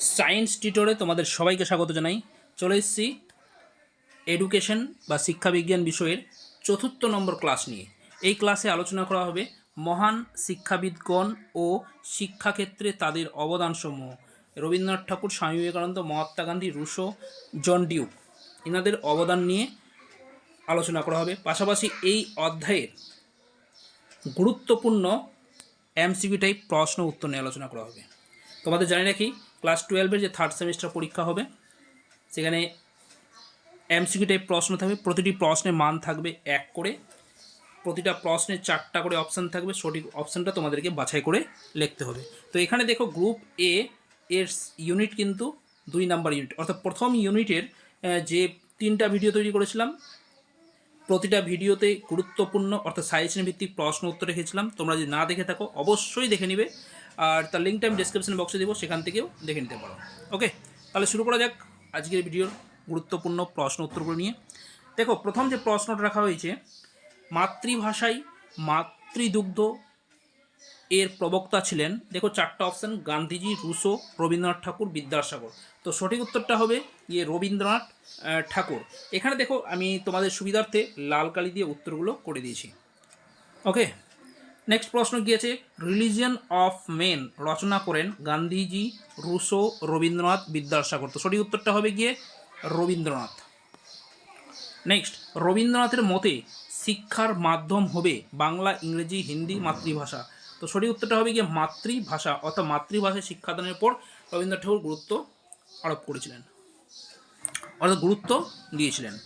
Science টিউটরে তোমাদের সবাইকে স্বাগত জানাই। চলে এসেছি এডুকেশন বা শিক্ষাবিজ্ঞান বিষয়ের চতুর্থ নম্বর ক্লাস নিয়ে। এই ক্লাসে আলোচনা করা হবে মহান শিক্ষাবিদগণ ও শিক্ষাক্ষেত্রে তাদের অবদানসমূহ। Rabindranath Thakur, Swami Vivekananda, Mahatma Gandhi, Rousseau, John Dewey এনাদের অবদান নিয়ে আলোচনা করা হবে। পাশাপাশি এই অধ্যায়ের গুরুত্বপূর্ণ এমসিকিউ টাইপ প্রশ্ন উত্তর নিয়ে আলোচনা করা হবে। তোমাদের জানি রাখি ক্লাস টুয়েলভের যে থার্ড সেমিস্টার পরীক্ষা হবে, সেখানে এমসিকিউ টাইপ প্রশ্ন থাকবে, প্রতিটি প্রশ্নের মান থাকবে এক করে, প্রতিটা প্রশ্নে চারটা করে অপশান থাকবে, সঠিক অপশানটা তোমাদেরকে বাছাই করে লিখতে হবে। তো এখানে দেখো গ্রুপ এ এর ইউনিট কিন্তু দুই নাম্বার ইউনিট অর্থাৎ প্রথম ইউনিটের যে তিনটা ভিডিও তৈরি করেছিলাম, প্রতিটা ভিডিওতে গুরুত্বপূর্ণ, অর্থাৎ সাজেশন ভিত্তিক প্রশ্ন উত্তর রেখেছিলাম। তোমরা যদি না দেখে থাকো, অবশ্যই দেখে নিবে। আর তার লিঙ্কটা আমি ডিসক্রিপশন বক্সে দেবো, সেখান থেকেও দেখে নিতে পারো। ওকে তাহলে শুরু করা যাক আজকের ভিডিওর গুরুত্বপূর্ণ প্রশ্ন উত্তরগুলো নিয়ে। দেখো, প্রথম যে প্রশ্নটা রাখা হয়েছে, মাতৃভাষায় মাতৃদুগ্ধ এর প্রবক্তা ছিলেন, দেখো চারটা অপশান গান্ধীজি, রুশো, রবীন্দ্রনাথ ঠাকুর, বিদ্যাসাগর। তো সঠিক উত্তরটা হবে ইয়ে রবীন্দ্রনাথ ঠাকুর। এখানে দেখো, আমি তোমাদের সুবিধার্থে লাল কালি দিয়ে উত্তরগুলো করে দিয়েছি। ওকে নেক্সট প্রশ্ন গিয়েছে রিলিজিয়ন অফ মেন রচনা করেন গান্ধীজি, রুশো, রবীন্দ্রনাথ বিদ্যাসাগর। তো সঠিক উত্তরটা হবে গিয়ে রবীন্দ্রনাথ। নেক্সট রবীন্দ্রনাথের মতে শিক্ষার মাধ্যম হবে বাংলা, ইংরেজি, হিন্দি মাতৃভাষা। তো সঠিক উত্তরটা হবে গিয়ে মাতৃভাষা, অর্থাৎ মাতৃভাষায় শিক্ষাদানের পর রবীন্দ্রনাথ ঠাকুর গুরুত্ব আরোপ করেছিলেন। অর্থাৎ গুরুত্ব দিয়েছিলেন।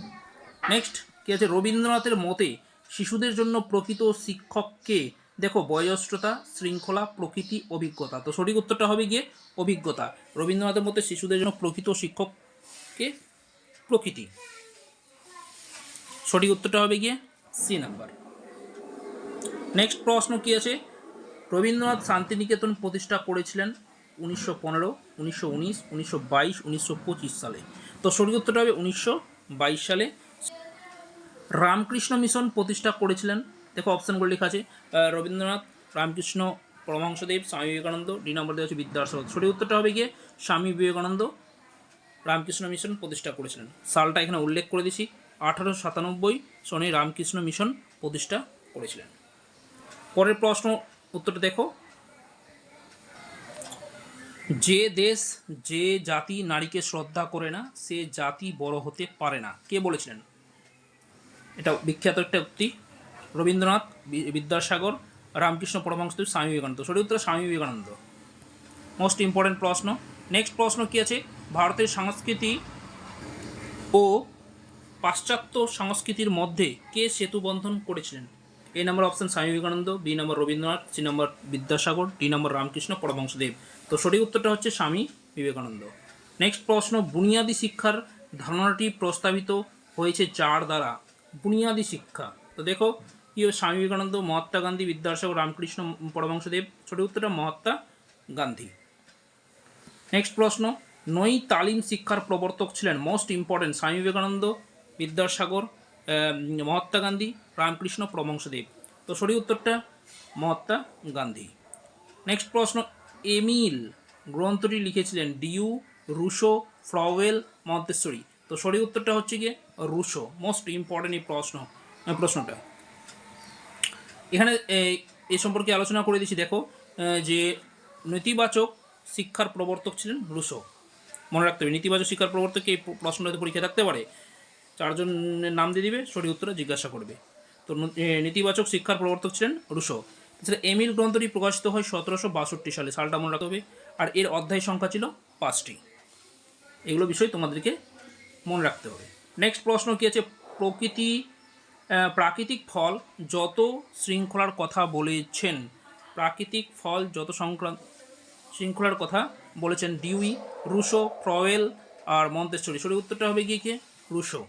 নেক্সট কি আছে? রবীন্দ্রনাথের মতে শিশুদের জন্য প্রকৃত শিক্ষককে দেখো, বয়োজ্যেষ্ঠতা, শৃঙ্খলা, প্রকৃতি, অভিজ্ঞতা। তো সঠিক উত্তরটা হবে গিয়ে অভিজ্ঞতা। রবীন্দ্রনাথের মতে শিশুদের জন্য প্রকৃত শিক্ষককে প্রকৃতি। সঠিক উত্তরটা হবে গিয়ে সি নাম্বার। নেক্সট প্রশ্ন কি আছে? রবীন্দ্রনাথ শান্তিনিকেতন প্রতিষ্ঠা করেছিলেন উনিশশো পনেরো, উনিশশো উনিশ, উনিশশো বাইশ, উনিশশো পঁচিশ সালে। তো সঠিক উত্তরটা হবে উনিশশো বাইশ সালে। রামকৃষ্ণ মিশন প্রতিষ্ঠা করেছিলেন দেখো অপশানগুলো লেখা আছে। রবীন্দ্রনাথ, রামকৃষ্ণ, পরমহংসদেব, স্বামী বিবেকানন্দ, ডি নম্বর দেওয়া আছে বিদ্যাসাগর সঠিক উত্তরটা হবে গিয়ে স্বামী বিবেকানন্দ, রামকৃষ্ণ মিশন প্রতিষ্ঠা করেছিলেন। সালটা এখানে উল্লেখ করে দিছি আঠারোশো সাতানব্বই সনে রামকৃষ্ণ মিশন প্রতিষ্ঠা করেছিলেন। পরের প্রশ্ন, উত্তরটা দেখো। যে দেশ, যে জাতি নারীকে শ্রদ্ধা করে না, সে জাতি বড় হতে পারে না। কে বলেছিলেন? এটা বিখ্যাত একটা উক্তি। রবীন্দ্রনাথ বিদ্যাসাগর, রামকৃষ্ণ পরমহংসদেব স্বামী বিবেকানন্দ। সঠিক উত্তর স্বামী বিবেকানন্দ। মোস্ট ইম্পর্টেন্ট প্রশ্ন। নেক্সট প্রশ্ন কী আছে? ভারতের সংস্কৃতি ও পাশ্চাত্য সংস্কৃতির মধ্যে কে সেতু বন্ধন করেছিলেন? A number option Swami Vivekananda B number Rabindranath C number Vidyasagar D number Ramakrishna Paramahansadev তো সঠিক উত্তরটা হচ্ছে স্বামী বিবেকানন্দ। নেক্সট প্রশ্ন, বুনিয়াদী শিক্ষার ধারণাটি প্রস্তাবিত হয়েছে চার দ্বারা? বুনিয়াদী শিক্ষা। তো দেখো হবে স্বামী বিবেকানন্দ মহাত্মা গান্ধী বিদ্যাসাগর রামকৃষ্ণ পরমহংসদেব। সঠিক উত্তরটা মহাত্মা গান্ধী। নেক্সট প্রশ্ন, নই তালিম শিক্ষার প্রবর্তক ছিলেন মোস্ট ইম্পর্টেন্ট স্বামী বিবেকানন্দ বিদ্যাসাগর মহাত্মা গান্ধী, রামকৃষ্ণ পরমহংসদেব। তো সঠিক উত্তরটা মহাত্মা গান্ধী। নেক্সট প্রশ্ন, এমিল গ্রন্থটি লিখেছিলেন ডিউ রুশো ফ্রাওয়েল মন্তেশ্বরী। তো সঠিক উত্তরটা হচ্ছে গিয়ে রুশো মোস্ট ইম্পর্টেন্ট এই প্রশ্ন, প্রশ্নটা। এখানে এই সম্পর্কে আলোচনা করে দিচ্ছি দেখো যে নেতিবাচক শিক্ষার প্রবর্তক ছিলেন রুশো। মনে রাখতে হবে, নেতিবাচক শিক্ষার প্রবর্তক এই প্র- প্রশ্নটাতে পরীক্ষা থাকতে পারে। চারজনের নাম দিয়ে দিবে, সঠিক উত্তরে জিজ্ঞাসা করবে। তো নেতিবাচক শিক্ষার প্রবর্তক ছিলেন রুশো। এছাড়া এমিল গ্রন্থটি প্রকাশিত হয় সতেরোশো বাষট্টি সালে, সালটা মনে রাখতে হবে, আর এর অধ্যায় সংখ্যা ছিল পাঁচটি। এগুলো বিষয় তোমাদেরকে মনে রাখতে হবে। নেক্সট প্রশ্ন কী আছে? প্রকৃতি প্রাকৃতিক ফল যত শৃঙ্খলার কথা বলেছেন, প্রাকৃতিক ফল যত সংক্রান্ত শৃঙ্খলার কথা বলেছেন ডিউই, রুশো ফ্রওয়েল আর মন্তেশ্বরী। সঠিক উত্তরটা হবে গিয়ে কি? রুশো।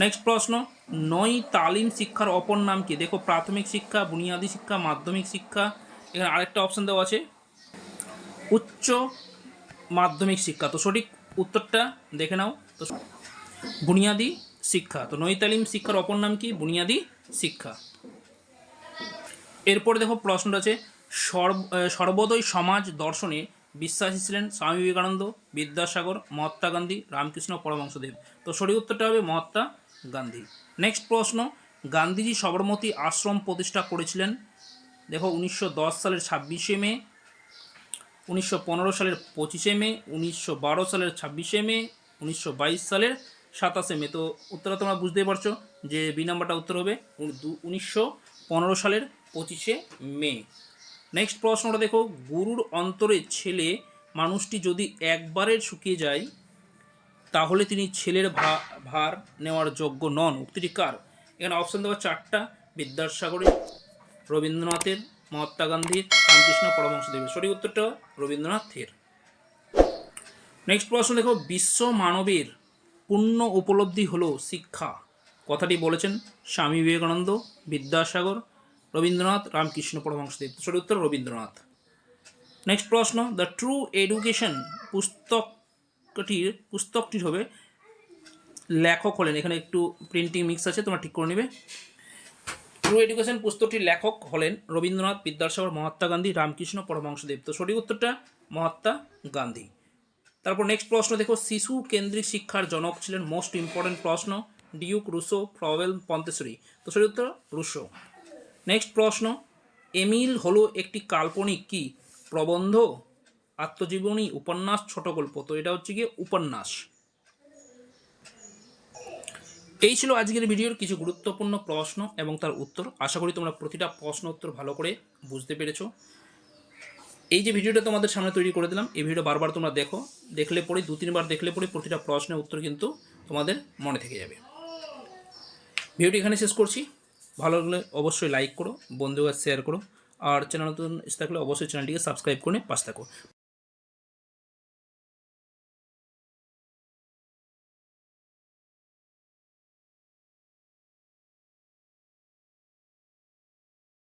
নেক্সট প্রশ্ন নয় তালিম শিক্ষার অপর নাম কি? দেখো, প্রাথমিক শিক্ষা, বুনিয়াদী শিক্ষা, মাধ্যমিক শিক্ষা, এখানে আরেকটা অপশন দেওয়া আছে। উচ্চ মাধ্যমিক শিক্ষা। তো সঠিক উত্তরটা দেখে নাও। তো বুনিয়াদী শিক্ষা। তো নই তালিম শিক্ষার অপর নাম কি? বুনিয়াদী শিক্ষা। এরপরে দেখো প্রশ্নটা আছে, সর্ব সর্বোদয় সমাজ দর্শনে বিশ্বাসী ছিলেন স্বামী বিবেকানন্দ, বিদ্যাসাগর, মহাত্মা গান্ধী, রামকৃষ্ণ, পরমহংসদেব। তো সঠিক উত্তরটা হবে মহাত্মা গান্ধী। নেক্সট প্রশ্ন, গান্ধীজি সবরমতী আশ্রম প্রতিষ্ঠা করেছিলেন, দেখো উনিশশো দশ সালের ছাব্বিশে মে, উনিশশো পনেরো সালের পঁচিশে মে, উনিশশো বারো সালের ছাব্বিশে মে, উনিশশো বাইশ সালের সাতাশে মে। তো উত্তরটা তোমরা বুঝতেই পারছ যে বি নাম্বারটা উত্তর হবে উনিশশো পনেরো সালের পঁচিশে মে। নেক্সট প্রশ্নটা দেখো, গুরুর অন্তরে ছেলে মানুষটি যদি একবারের শুকিয়ে যায়, তাহলে তিনি ছেলের ভা- ভার নেওয়ার যোগ্য নন। উক্তিটি কার? এখানে অপশন দেওয়া চারটা। বিদ্যাসাগরের, রবীন্দ্রনাথের, মহাত্মা গান্ধীর, রামকৃষ্ণ পরমহংসদেবের। সঠিক উত্তরটা রবীন্দ্রনাথের। নেক্সট প্রশ্ন দেখো, বিশ্ব মানবের পূর্ণ উপলব্ধি হলো শিক্ষা। কথাটি বলেছেন স্বামী বিবেকানন্দ, বিদ্যাসাগর, রবীন্দ্রনাথ, রামকৃষ্ণ পরমহংসদেব। সঠিক উত্তর রবীন্দ্রনাথ। নেক্সট প্রশ্ন দ্য ট্রু এডুকেশন পুস্তকটির পুস্তকটির হবে লেখক হলেন। এখানে একটু প্রিন্টিং মিক্স আছে, তোমরা ঠিক করে নেবে। ট্রু এডুকেশন পুস্তকটির লেখক হলেন রবীন্দ্রনাথ, বিদ্যাসাগর, মহাত্মা গান্ধী, রামকৃষ্ণ পরমহংসদেব। তো সঠিক উত্তরটা মহাত্মা গান্ধী। তারপর নেক্সট প্রশ্ন, দেখো, শিশু কেন্দ্রিক শিক্ষার জনক ছিলেন মোস্ট ইম্পর্টেন্ট প্রশ্ন ডিউক রুসো ফ্রওয়েল পন্তেশ্বরী তো সঠিক উত্তর রুসো নেক্সট প্রশ্ন এমিল হলো একটি কাল্পনিক কি? প্রবন্ধ, আত্মজীবনী, উপন্যাস ছোট গল্প তো এটা হচ্ছে গিয়ে উপন্যাস। এই ছিল আজকের ভিডিওর কিছু গুরুত্বপূর্ণ প্রশ্ন এবং তার উত্তর। আশা করি তোমরা প্রতিটা প্রশ্ন উত্তর ভালো করে বুঝতে পেরেছ। এই যে ভিডিওটা তোমাদের সামনে তৈরি করে দিলাম, এই ভিডিও বারবার তোমরা দেখো। দেখলে পরে, দু, তিনবার দেখলে পরে প্রতিটা প্রশ্নের উত্তর কিন্তু তোমাদের মনে থেকে যাবে। ভিডিওটি এখানে শেষ করছি। ভালো লাগলে অবশ্যই লাইক করো বন্ধুকে শেয়ার করো, আর চ্যানেল নতুন থাকলে অবশ্যই চ্যানেলটিকে সাবস্ক্রাইব করে পাশ থাকো।